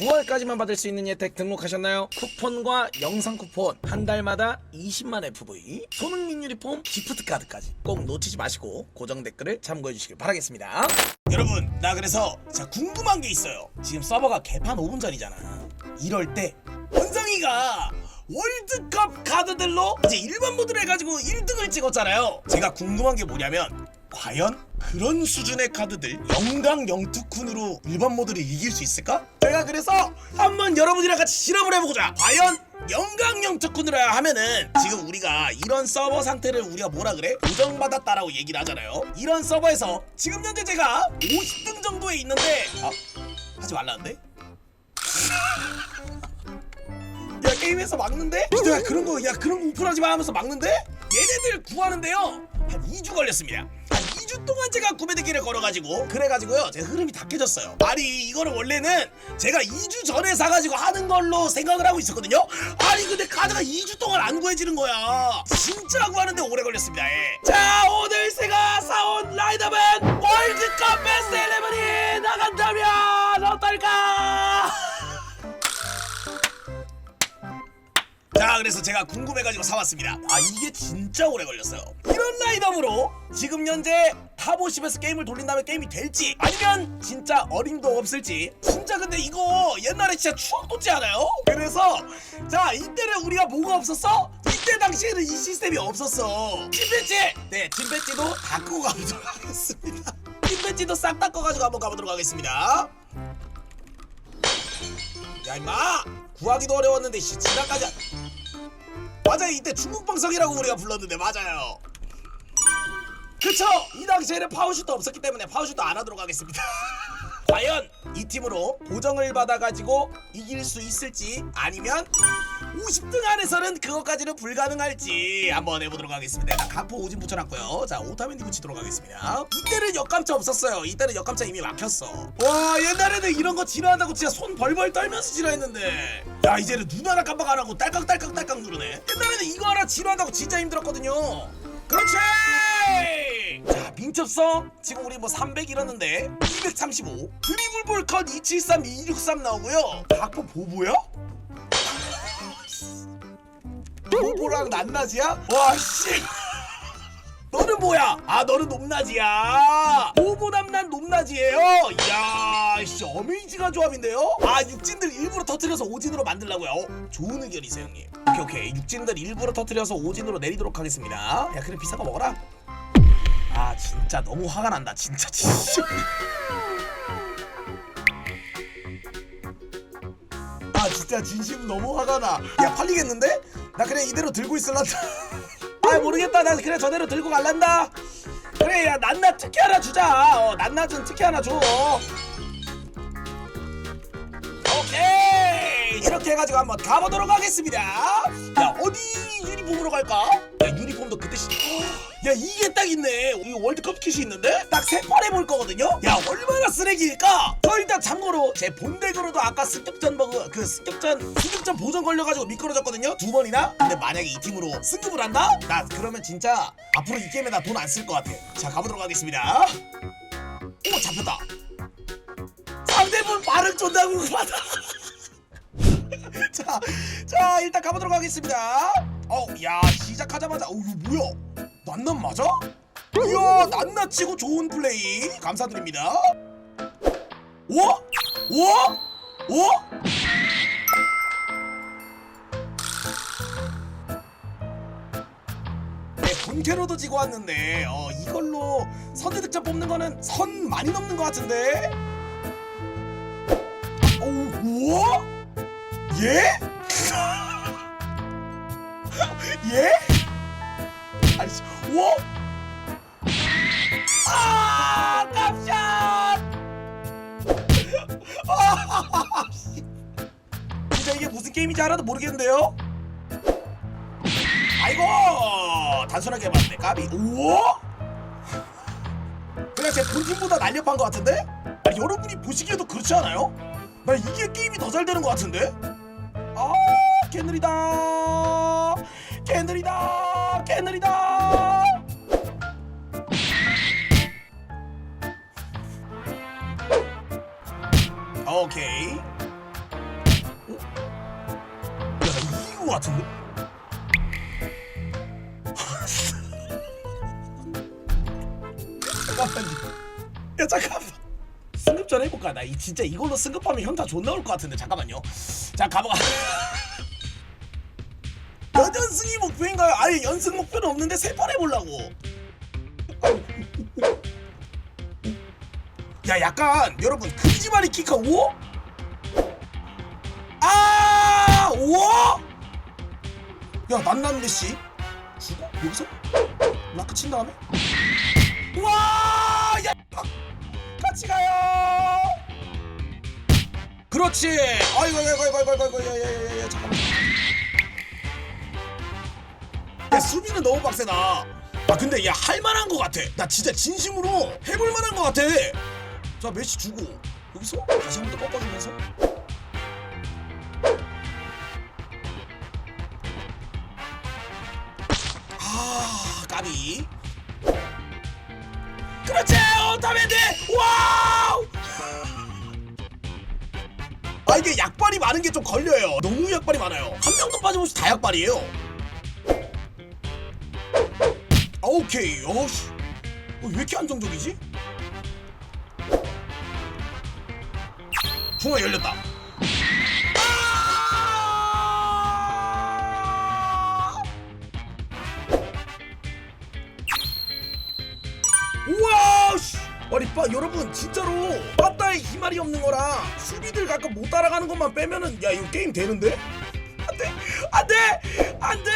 9월까지만 받을 수 있는 혜택 등록하셨나요? 쿠폰과 영상 쿠폰 한 달마다 20만 FV 손흥민 유니폼 기프트 카드까지 꼭 놓치지 마시고 고정 댓글을 참고해 주시길 바라겠습니다. 여러분 나 그래서 자 궁금한 게 있어요. 지금 서버가 개판 5분 전이잖아. 이럴 때 원성이가 월드컵 카드들로 이제 일반 모드를 해가지고 1등을 찍었잖아요. 제가 궁금한 게 뭐냐면 과연 그런 수준의 카드들 영강 영투쿤으로 일반 모드를 이길 수 있을까? 그래서 한번 여러분이랑 같이 실험을 해보자. 과연 영강 영투쿤으로 하면은 지금 우리가 이런 서버 상태를 우리가 뭐라 그래? 고정받았다라고 얘기를 하잖아요. 이런 서버에서 지금 현재 제가 50등 정도에 있는데 아 하지 말라는데? 야 게임에서 막는데? 야 그런 거야 그런 거 오픈하지 마 하면서 막는데? 얘네들 구하는데요 한 2주 걸렸습니다 한 2주 동안 제가 구매대기를 걸어가지고 그래가지고요 제 흐름이 다 깨졌어요. 아니 이거를 원래는 제가 2주 전에 사가지고 하는 걸로 생각을 하고 있었거든요. 아니 근데 카드가 2주 동안 안 구해지는 거야. 진짜 구하는데 오래 걸렸습니다. 예. 자 오늘 제가 사온 라인업은 월드컵 베스트 11이 나간다면 어떨까 그래서 제가 궁금해가지고 사왔습니다. 아 이게 진짜 오래 걸렸어요. 이런 라인업으로 지금 현재 탑50에서 게임을 돌린다면 게임이 될지 아니면 진짜 어림도 없을지. 진짜 근데 이거 옛날에 진짜 추억 돋지 않아요? 그래서 자 이때는 우리가 뭐가 없었어? 이때 당시에는 이 시스템이 없었어. 찐배지 네 찐배지도 다 끄고 가보도록 하겠습니다. 찐배지도 싹 다 꺼가지고 한번 가보도록 하겠습니다. 야 임마! 구하기도 어려웠는데 안- 맞아요. 이때 중국 방송이라고 우리가 불렀는데 맞아요. 그쵸? 이 당시에는 파워슛도 없었기 때문에 파워슛도 안 하도록 하겠습니다. 과연 이 팀으로 보정을 받아가지고 이길 수 있을지 아니면 50등 안에서는 그것까지는 불가능할지 한번 해보도록 하겠습니다. 일단 가포 오진 붙여놨고요. 자 오타맨디 붙이도록 하겠습니다. 이때는 역감차 없었어요. 이때는 역감차 이미 막혔어. 와 옛날에는 이런 거 지나한다고 진짜 손 벌벌 떨면서 지나했는데. 야 이제는 눈 하나 깜빡 안 하고 딸깍딸깍딸깍 누르네. 옛날에는 이거 하나 지나한다고 진짜 힘들었거든요. 그렇지! 자 민첩성 지금 우리 뭐 300 이뤘는데 235 드리블 볼 컷 273 263 나오고요. 각포 보보야? 보보랑 낱낮이야? 와씨. 너는 뭐야? 아 너는 높낮이야. 보보남 난 높낮이에요? 이야 씨 어메이징한 조합인데요? 아 육진들 일부러 터트려서 오진으로 만들라고요. 어, 좋은 의견이세요 형님. 오케이 오케이. 육진들 일부러 터트려서 오진으로 내리도록 하겠습니다. 야 그래 비싼 거 먹어라. 아 진짜 너무 화가 난다. 진짜 진짜 진짜 진심 너무 화가 나 야 팔리겠는데? 나 그냥 이대로 들고 있을란다. 아 모르겠다. 나 그래 저대로 들고 갈란다. 그래 야 낱낱 특히 하나 주자. 어 낱낱은 특히 하나 줘 이 이렇게 해가지고 한번 가보도록 하겠습니다. 야 어디 유니폼으로 갈까? 야 유니폼도 그때 시... 야 이게 딱 있네. 이 월드컵 kit이 있는데? 딱 세 판 해볼 거거든요? 야 얼마나 쓰레기일까? 저 일단 참고로 제 본덱으로도 아까 습격전 버그 그 습격전 습격전 보전 걸려가지고 미끄러졌거든요? 두 번이나? 근데 만약에 이 팀으로 승급을 한다? 나 그러면 진짜 앞으로 이 게임에 나 돈 안 쓸 것 같아. 자 가보도록 하겠습니다. 오 잡혔다. 상대분 발을 쫀다고 받아 자, 자 일단 가보도록 하겠습니다. 어, 야 시작하자마자, 어 이거 뭐야? 낱낱 맞아? 이야 낱낱 치고 좋은 플레이 감사드립니다. 와? 와? 와? 네, 본캐로도 지고 왔는데 어 이걸로 선제 득점 뽑는 거는 선 많이 넘는 것 같은데. 오, 우와? 예? 예? 아니, 씨, 와? 아, 씨. 진짜 이게 무슨 게임인지 하나도 모르겠는데요? 아이고, 단순하게 해봤네, 까비. 우와? 그냥 제 본팀보다 날렵한 것 같은데? 아니, 여러분이 보시기에도 그렇지 않아요? 나 이게 게임이 더 잘 되는 것 같은데? 아 개느리다. 개느리다. 개느리다. 오케이. 어? 야 이거 같은데? 야 잠깐만. 승급전 해볼까? 나 이 진짜 이걸로 승급하면 현타 존나 올 것 같은데 잠깐만요. 자 가봐. 연승이 목표인가요? 아예 연승 목표는 없는데 세 번 해보려고. 야 약간 여러분 크리지마리 키카 5? 아 5? 야 난난 메시 죽어? 여기서? 라크 친 다음에? 와 야! 같이 가요 그렇지 아이고 아이고 아이고 아이고 아이고 야야야야 잠깐만 야 수비는 너무 빡세다 아 근데 야 할만한 거 같아 나 진짜 진심으로 해볼 만한 거 같아 자 메시 주고 여기서 다시 한 번 더 꺾어주면서 아 까비 그렇지 오타멘디 와 이게 약발이 많은 게 좀 걸려요. 너무 약발이 많아요. 한 명도 빠짐없이 다 약발이에요. 아, 오케이. 어씨. 어, 왜 이렇게 안정적이지? 중앙 열렸다 아니 빠 여러분 진짜로. 빠따에 희말이 없는 거랑 수비들 가끔 못 따라가는 것만 빼면은 야 이거 게임 되는데? 안돼! 안돼! 안돼!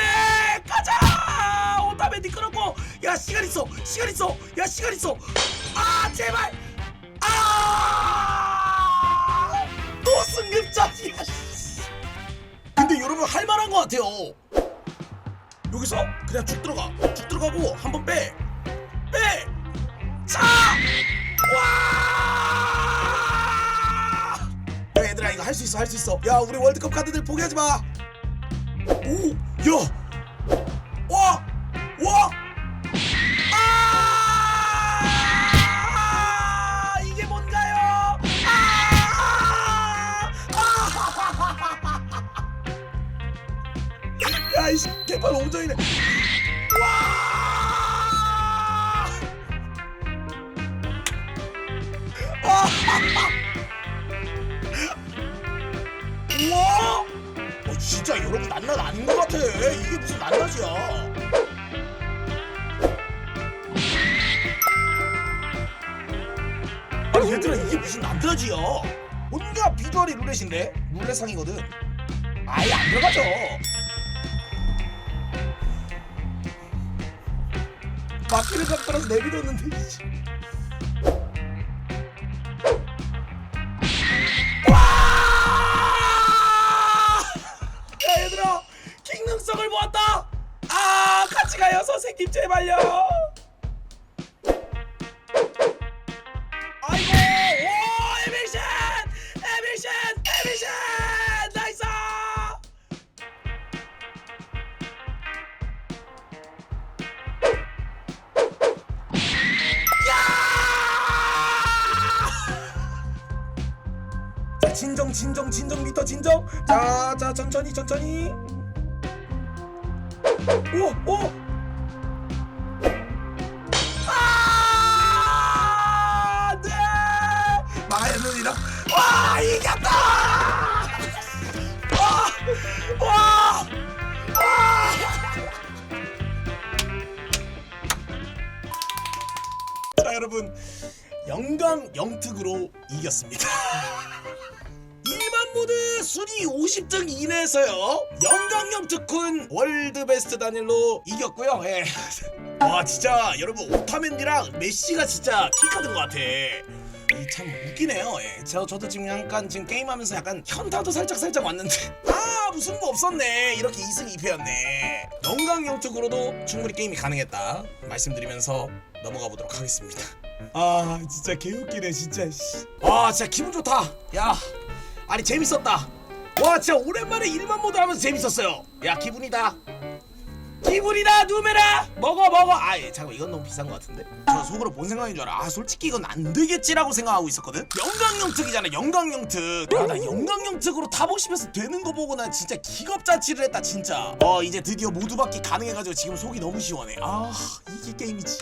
가자! 오타메디 끊었고! 야 시간 있어! 시간 있어! 야 시간 있어! 아 제발! 아또 승급자지야 씨. 근데 여러분 할 만한 것 같아요. 여기서 그냥 쭉 들어가. 쭉 들어가고 한 번 빼. 빼! 자! 할 수 있어 할 수 있어 야 우리 월드컵 카드들 포기하지 마 오! 야! 와! 와! 아! 이게 뭔가요? 아! 아! 야 이씨 개판 옹정이네 와! 우 진짜 여러분 낱낱 아닌 것 같아. 이게 무슨 낱낱이야. 아니 얘들아 이게 무슨 낱낱이야. 뭔가 비주얼이 룰렛인데 룰렛상이거든. 아예 안 들어가죠. 바퀴를 잡더라서 내비뒀는데. 기능성을 모았다. 아 같이 가요 선생님 제발요. 아이고! 오 에밀션! 에밀션! 에밀션! 나이스. 자 진정 진정 진정 미터 진정. 자자 천천히 천천히 오 오 아, 네! 망하의 눈이라 와 이겼다 와! 와! 와! 자 여러분 영광 영특으로 이겼습니다. 모드 순위 50등 이내에서요. 영광영 특훈 월드 베스트 단일로 이겼고요. 예. 와 진짜 여러분 오타맨이랑 메시가 진짜 키카든 것 같아. 이참 웃기네요. 예. 저, 저도 지금 약간 지금 게임하면서 약간 현타도 살짝 살짝 왔는데. 아 무슨 거 없었네. 이렇게 2승 2패였네. 영광 영 특으로도 충분히 게임이 가능했다. 말씀드리면서 넘어가 보도록 하겠습니다. 아 진짜 개웃기네 진짜 씨. 아 진짜 기분 좋다. 야 아니 재밌었다. 와 진짜 오랜만에 일만 모드 하면서 재밌었어요. 야 기분이다. 기굴이다 누메라! 먹어 먹어. 아 예 잠깐 이건 너무 비싼 것 같은데. 저 속으로 뭔 생각인 줄 알아. 아 솔직히 이건 안 되겠지라고 생각하고 있었거든? 영광용 특이잖아 영광용 특야나 영광용 특으로 타보시면서 되는 거 보고 난 진짜 기겁자치를 했다 진짜. 어 이제 드디어 모두 받기 가능해가지고 지금 속이 너무 시원해. 아 이게 게임이지